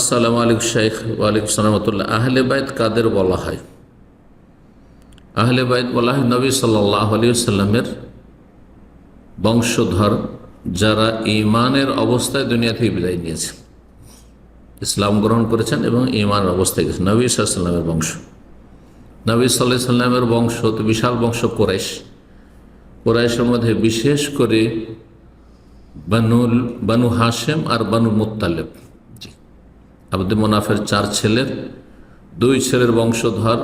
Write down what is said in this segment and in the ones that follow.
আসসালামু আলাইকুম শেখ ওয়ালাইকুম সালামতুল্লাহ আহলে বাইত কাদের বলা হয়? আহলে বাইত বলা হয় নবী সাল্লাহ আলী সাল্লামের বংশধর যারা ইমানের অবস্থায় দুনিয়া থেকে বিদায় নিয়েছে। ইসলাম গ্রহণ করেছেন এবং ইমানের অবস্থায় গেছেন। নবী সাল্লামের বংশ। নবী সাল্লাহ সাল্লামের বংশ তো বিশাল বংশ কোরাইশ। কোরাইশের মধ্যে বিশেষ করে বানুল, বানু হাশেম আর বানু মুতালেব জি আব্দুল মোনাফের চার ছেলের, দুই ছেলের বংশধর,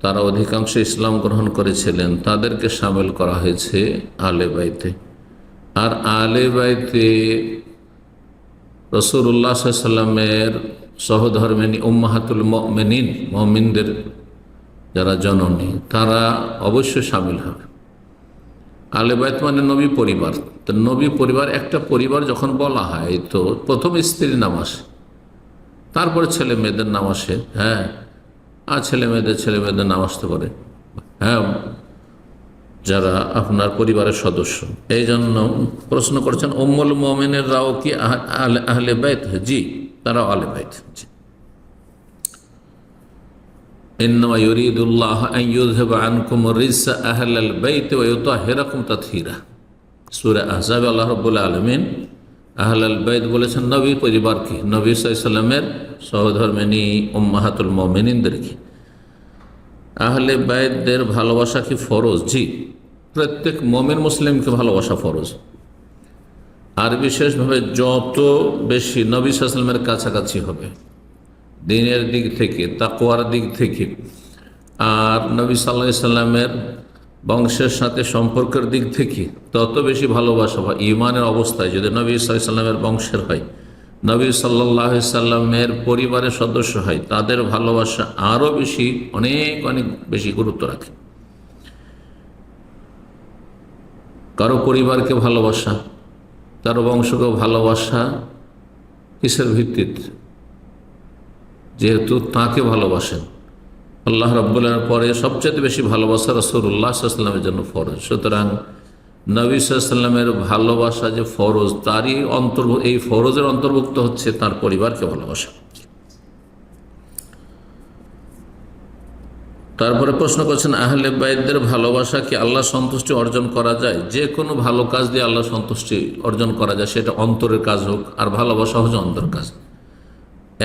তারা অধিকাংশ ইসলাম গ্রহণ করেছিলেন। তাদেরকে সামিল করা হয়েছে আলে বাইতে। আর আলে বাইতে রসুল্লাহ সাল্লামের সহধর্মিনী উম্মাহাতুল মেনিন মমিনদের যারা জননী, তারা অবশ্যই সামিল হবে। আলেবায়ত মানে নবী পরিবার। তো নবী পরিবার, একটা পরিবার যখন বলা হয়, তো প্রথম স্ত্রীর নাম আসে। তারপরে ছেলে মেয়েদের নাম আসে হ্যাঁ আর ছেলে মেয়েদের ছেলে মেয়েদের নাম আসতে পারে হ্যাঁ যারা আপনার পরিবারের সদস্য এই জন্য প্রশ্ন করেছেন ওম্মল মোমেনের রাও কি আহলে আহলে বাইত জি তারাও আলে বাইত জি إنما يريد الله أن يذهب عنكم الرجس أهل البيت ويطهركم تطهيرا সূরা আহজাবে আল্লাহ রাব্বুল আলামিন আহলাল বাইত বলেছেন নবী পরিবারকে। নবী সাল্লামের সহধর্মিনী উম্মাহাতুল মুমিনিনদেরকে। আহলে বাইতদের ভালোবাসা কি ফরজ? জি, প্রত্যেক মমিন মুসলিমকে ভালোবাসা ফরজ। আর বিশেষভাবে যত বেশি নবী সাল্লামের কাছাকাছি হবে, দিনের দিক থেকে তাকুয়ার দিক থেকে, আর নবী সাল্লা সাল্লামের বংশের সাথে সম্পর্কের দিক থেকে তত বেশি ভালোবাসা বা ইমানের অবস্থায় যদি নবী সাল্লামের বংশের হয়, নবী সাল্লাহ সাল্লামের পরিবারের সদস্য হয়, তাদের ভালোবাসা আরও বেশি, অনেক অনেক বেশি গুরুত্ব রাখে। কারও পরিবারকে ভালোবাসা, তার বংশকে ভালোবাসা কিসের ভিত্তিতে? যেহেতু তাকে ভালোবাসেন। আল্লাহ রব্বুল্লার পরে সবচেয়ে বেশি ভালোবাসা রসুল্লাহ সাল্লামের জন্য ফরজ। সুতরাং নবী সাল্লামের ভালোবাসা যে ফরজ, তারই অন্তর্ভুক্ত এই ফরজের অন্তর্ভুক্ত হচ্ছে তার পরিবারকে ভালোবাসা। তারপরে প্রশ্ন করছেন, আহলে বাইদদের ভালোবাসা কি আল্লাহ সন্তুষ্টি অর্জন করা যায়? যে কোনো ভালো কাজ দিয়ে আল্লাহ সন্তুষ্টি অর্জন করা যায়, সেটা অন্তরের কাজ হোক, আর ভালোবাসা হচ্ছে অন্তর কাজ।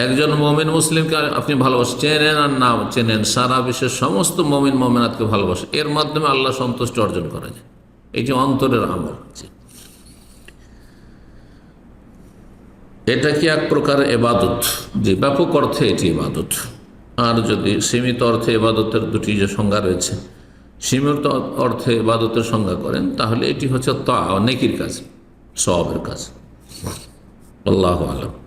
একজন মমিন মুসলিমকে আপনি ভালোবাসেন, চেনেন আর না চেনেন, সারা বিশ্বের সমস্ত মমিন মমিনাতকে ভালোবাসে। এর মাধ্যমে আল্লাহ সন্তুষ্ট অর্জন করা যায় এই যে অন্তরের আমল এটা কি এক প্রকার এবাদত? যে ব্যাপক অর্থে এটি এবাদত। আর যদি সীমিত অর্থে এবাদতের দুটি যে সংজ্ঞা রয়েছে, সীমিত অর্থে এবাদতের সংজ্ঞা করেন, তাহলে এটি হচ্ছে তা, নেকির কাজ সবের কাজ। আল্লাহ আলম।